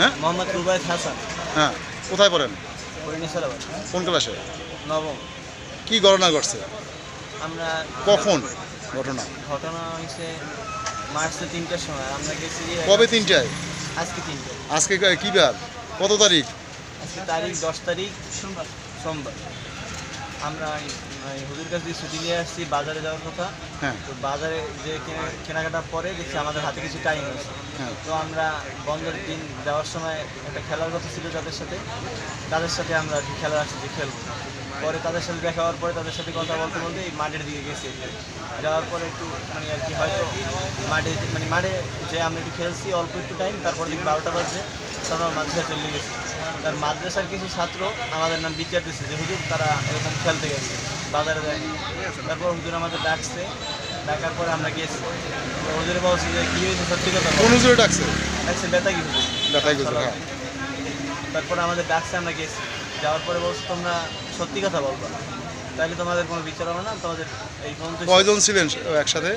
হ্যাঁ? মোহাম্মদ রুবায়ত হাসান। হ্যাঁ কোথায় পড়েন? কোন ক্লাসে? নবম। কি ঘটনা ঘটছে? আমরা কখন ঘটনা? ঘটনা হয়েছে মার্চে তিনটার সময়। আমরা গেছি কবে তিনটায়? আজকে তিনটে আজকে কা- বার? কত তারিখ? আজকে তারিখ দশ তারিখ সোমবার। সোমবার। আমরা হুজুর কাছ দিয়ে ছুটি নিয়ে আসছি বাজারে যাওয়ার কথা। হ্যাঁ। তো বাজারে যে কেনা- কেনাকাটা পরে দেখছি আমাদের হাতে কিছু টাইম আছে। হ্যাঁ। তো আমরা বন্ধের দিন যাওয়ার সময় একটা খেলার কথা ছিল তাদের সাথে। তাদের সাথে আমরা আর কি খেলা আসছি যে খেলব। পরে তাদের সাথে দেখা হওয়ার পরে তাদের সাথে কথা বলতে বলতে এই মাঠের দিকে গেছি। যাওয়ার পরে একটু মানে আর কি হয়তো মাঠে মানে মাঠে যে আমরা একটু খেলছি অল্প একটু টাইম তারপর দিন বারোটা বাজছে। আমরা মাদ্রাসা চলে গেছি। তার মাদ্রাসার কিছু ছাত্র আমাদের নাম বিচার দিচ্ছে যে হুজুর তারা এরকম খেলতে গেছে। বাজারে যায়নি তারপর হুজুর আমাদের ডাকছে। ডাকার পরে আমরা গেছি তো হুজুরে বলছি যে কী হয়েছে? সত্যি কথা। কোন হুজুরে ডাকছে? ডাকছে বেতা কি হুজুর হ্যাঁ। তারপর আমাদের ডাকছে আমরা গেছি। যাওয়ার পরে বলছে তোমরা সত্যি কথা বলবা তাহলে তোমাদের কোনো বিচার হবে না। তোমাদের এই পর্যন্ত কয়জন ছিলেন একসাথে?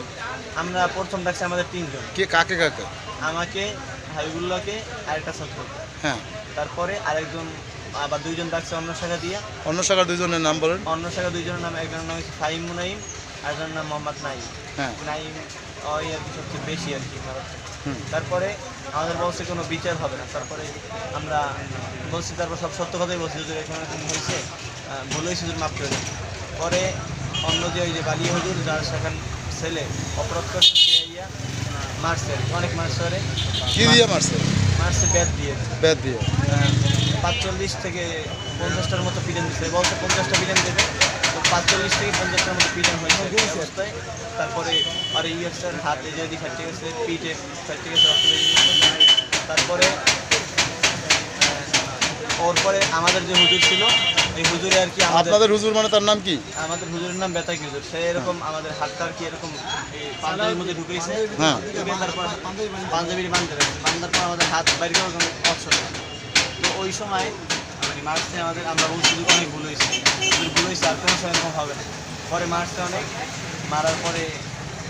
আমরা প্রথম ডাকছে আমাদের তিনজন। কে কাকে কাকে? আমাকে হাবিবুল্লাহকে আর একটা ছাত্র হ্যাঁ। তারপরে আরেকজন আবার দুইজন ডাকছে অন্য শাখা দিয়ে। অন্য শাখার দুজনের নাম বলেন। অন্য শাখা দুইজনের নাম একজনের নাম হচ্ছে ফাহিম মুনাইম আরেকজনের নাম মোহাম্মদ নাইম। হ্যাঁ। নাইম ওই আর কি সবচেয়ে বেশি আর কি তারপরে আমাদের বলছে কোনো বিচার হবে না। তারপরে আমরা বলছি তারপর সব সত্য কথাই বলছি যদি এখানে হয়েছে আহ, ভুল হয়েছে যদি করে পরে অন্য যে ওই যে বালি হুজুর যার সেখান ছেলে অপরাধ করছে সে ইয়া মারছে অনেক মারছে কি দিয়ে মারছে? মারছে ব্যাট দিয়ে। ব্যাট দিয়ে। পাঁচচল্লিশ থেকে পঞ্চাশটার মতো পিডেন দিচ্ছে বলছে পঞ্চাশটা পিডেন দেবে। তো পাঁচচল্লিশ থেকে পঞ্চাশটার মতো পিডেন হয়েছে অবস্থায়। তারপরে আর ইউএসটার হাতে যদি ফাটতে গেছে পিঠে ফাটতে গেছে তারপরে ওর পরে আমাদের যে হুজুর ছিল এই হুজুরে আর কি আমাদের আপনাদের হুজুর মানে তার নাম কি? আমাদের হুজুরের নাম বেতাক হুজুর। সে এরকম আমাদের হাতটা আর কি এরকম পাঞ্জাবির মধ্যে ঢুকেছে। হ্যাঁ। তারপর পাঞ্জাবির বান্ধে রাখছে বান্ধার পর আমাদের হাত বাইরে অপশন তো ওই সময় মানে মার্চে আমাদের আমরা বলছি যে অনেক ভুল হয়েছে। ভুল হয়েছে আর কোনো সময় এরকম হবে না। পরে মার্চে অনেক মারার পরে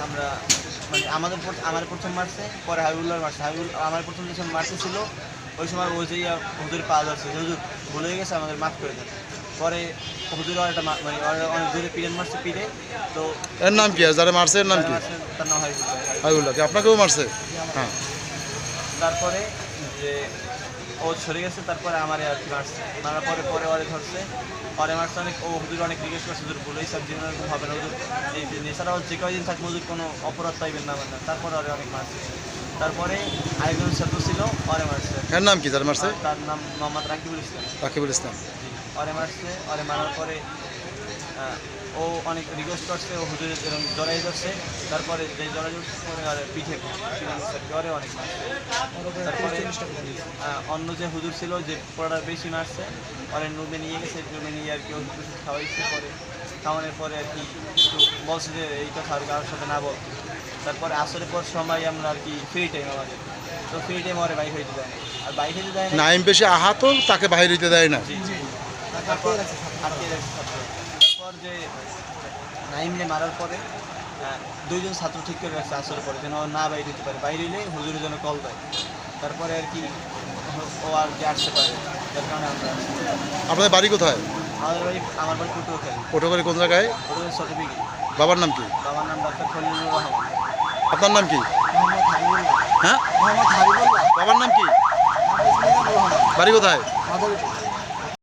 আমরা মানে আমাদের আমার প্রথম মার্চে পরে হাবিবুল্লাহ মারছে হাবিবুল আমার প্রথম যখন মারতে ছিল ওই সময় ও যে হুজুর পা ধরছে যে হুজুর ভুল হয়ে গেছে আমাদের মাফ করে দেন। পরে হুজুর আর একটা মানে অনেক জোরে পিড়েন মারছে পিড়ে তো এর নাম কি? যারা মারছে এর নাম কি? তার নাম হাবিবুল্লাহ। হাবিবুল্লাহ কি আপনাকেও মারছে? হ্যাঁ। তারপরে যে ও সরে গেছে তারপরে আমারে আর কি মারছে। মারার পরে পরে ওরে ধরছে। পরে মারছে অনেক ও হুজুর অনেক রিকোয়েস্ট করছে হুজুর ভুলেই সব জীবনে হবে না হুজুর। এই যে এছাড়াও যে কয়দিন থাকবে হুজুর কোনো অপরাধ পাইবেন না না তারপরে ওরে অনেক মারছে। তারপরে আরেকজন ছাত্র ছিল ওরে মারছে। এর নাম কি যারা মারছে? তার নাম মোহাম্মদ রাকিবুল ইসলাম। রাকিবুল ইসলাম। ওরে মারছে ওরে মারার পরে ও অনেক রিকোয়েস্ট করছে ও হুজুরের এরকম জড়াই করছে তারপরে যে জড়াই আর পিঠে ওরে অনেক মারছে তারপরে অন্য যে হুজুর ছিল যে পড়াটা বেশি মারছে পরে রুমে নিয়ে গেছে রুমে নিয়ে আর কি ওষুধ টষুধ খাওয়াইছে পরে। খাওয়ানোর পরে আর কি একটু বলছে যে এই কথা আর কারোর সাথে না বল। তারপরে আসরের পর সময় আমরা আর কি ফ্রি টাইম আমাদের। তো ফ্রি টাইম ওরে বাইক হইতে দেয় না। আর বাইক হইতে দেয় না? নাইম বেশি আহত তাকে বাইরে দিতে দেয় না। জি জি। তারপর আটকে রাখছে তারপর যে নাইমনে মারার পরে আহ, দুইজন ছাত্র ঠিক করে রাখছে আসর পরে যেন না বাইরে দিতে পারে। বাইরে এলে হুজুরের জন্য কল দেয়। তারপরে আর কি ও আর কি আসতে পারে। যার কারণে আমরা আপনাদের বাড়ি কোথায়? আমাদের বাড়ি আমার বাড়ি কুটুও খেলি পটুয়ারি কোন জায়গায়? সার্টিফিকেট বাবার নাম কি? বাবার নাম ডাক্তার খলিলুর রহমান। আপনার নাম কি? হ্যাঁ? বাবার নাম কি? বাড়ি কোথায়?